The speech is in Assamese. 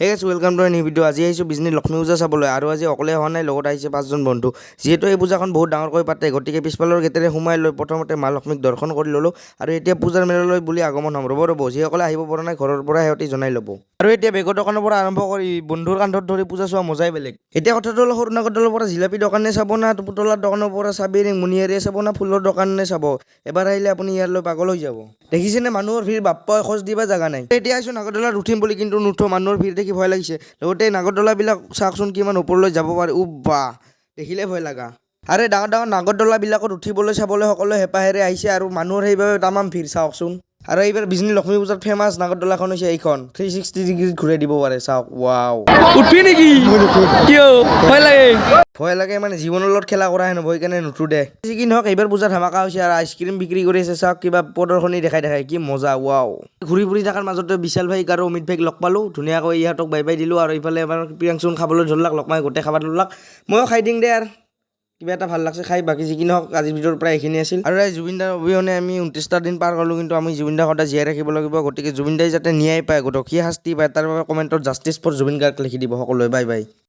হে guys welcome to new video আজি আহিছোঁ বিজনী লক্ষ্মী পূজা চাবলৈ। আৰু আজি অকলে হোৱা নাই লগত আহিছে পাঁচজন বন্ধু। যিহেতু এই পূজাখন বহুত ডাঙৰকৈ পাতে গতিকে পিছফালৰ গেটেৰে সোমাই লৈ প্ৰথমতে মা লক্ষ্মীক দৰ্শন কৰি ল'লোঁ। আৰু এতিয়া পূজাৰ মেলালৈ বুলি আগমন হ'ম। ৰ'ব ৰ'ব যিসকলে আহিব পৰা নাই ঘৰৰ পৰা সিহঁতি জনাই ল'ব। আৰু এতিয়া বেগৰ দোকানৰ পৰা আৰম্ভ কৰি বন্ধুৰ কান্ধত ধৰি পূজা চোৱা মজাই বেলেগ। এতিয়া কথাটো হ'ল সৰু নাগৰদলৰ পৰা জিলাপি দোকানে চাব না পুতলাৰ দোকানৰ পৰা চাবি মণিহাৰীয়ে চাব না ফুলৰ দোকানে চাব? এবাৰ আহিলে আপুনি ইয়ালৈ পাগল হৈ যাব। দেখিছেনে মানুহৰ ভিৰ বাপ্পা খোজ দিবা জাগা নাই। এতিয়া আহিছোঁ নাগৰদলাত উঠিম বুলি কিন্তু নুঠো। মানুহৰ ভিৰ দেখি ভয় লাগিছে। লগতে নাগৰদলাবিলাক চাওকচোন কিমান ওপৰলৈ যাব পাৰে। উ বা দেখিলে ভয় লগা। আৰে, ডাঙৰ ডাঙৰ নাগৰদলাবিলাকত উঠিবলৈ চাবলৈ সকলোৱে হেঁপাহেৰে আহিছে আৰু মানুহৰ সেইবাবে তামাম ভিৰ, চাওকচোন। আৰু এইবাৰ বিজনী লক্ষ্মী পূজাত ফেমাছ নাগৰদলাখন হৈছে এইখন। থ্ৰী ছিক্সটি ডিগ্ৰীত ঘূৰাই দিব পাৰে, চাওক। ৱাও উঠবি নেকি? কিয়? ভয় লাগে। ভয় লাগে মানে জীৱনৰ লগত খেলা কৰা হেনো ভয় কাৰণে নুঠো দে যি কি নহওক এইবাৰ পূজা ধামাকা হৈছে আৰু আইচক্ৰীম বিক্ৰী কৰি আছে চাওক কিবা প্ৰদৰ্শনী দেখাই দেখাই কি মজা ৱাও ঘূৰি ফুৰি থকাৰ মাজতে বিশাল ভাইক আৰু অমিত ভাইক লগ পালোঁ ধুনীয়াকৈ ইহঁতক বাই বাই দিলোঁ আৰু ইফালে আমাৰ প্ৰিয়াংচুন খাবলৈ ধৰিলাক লগ মাই গোটেই খাব ধৰিলাক ময়ো খাই দিম দে আৰু। কিবা এটা ভাল লাগছে খাই বাকী যি কি নহওক আজিৰ ভিডিঅ'ৰ পৰা এইখিনি আছিল। আৰু এই জুবিন দাৰ অবিহনে আমি ঊনত্ৰিছটা দিন পাৰ কৰিলোঁ কিন্তু আমি জুবিন দাক সদায় জীয়াই ৰাখিব লাগিব গতিকে জুবিন দাই যাতে ন্যায় পায় গতিকে শাস্তি পায় তাৰ বাবে কমেণ্টত জাষ্টিছ ফৰ জুবিন গাৰ্গ লিখি দিব সকলোৱে বাই বাই।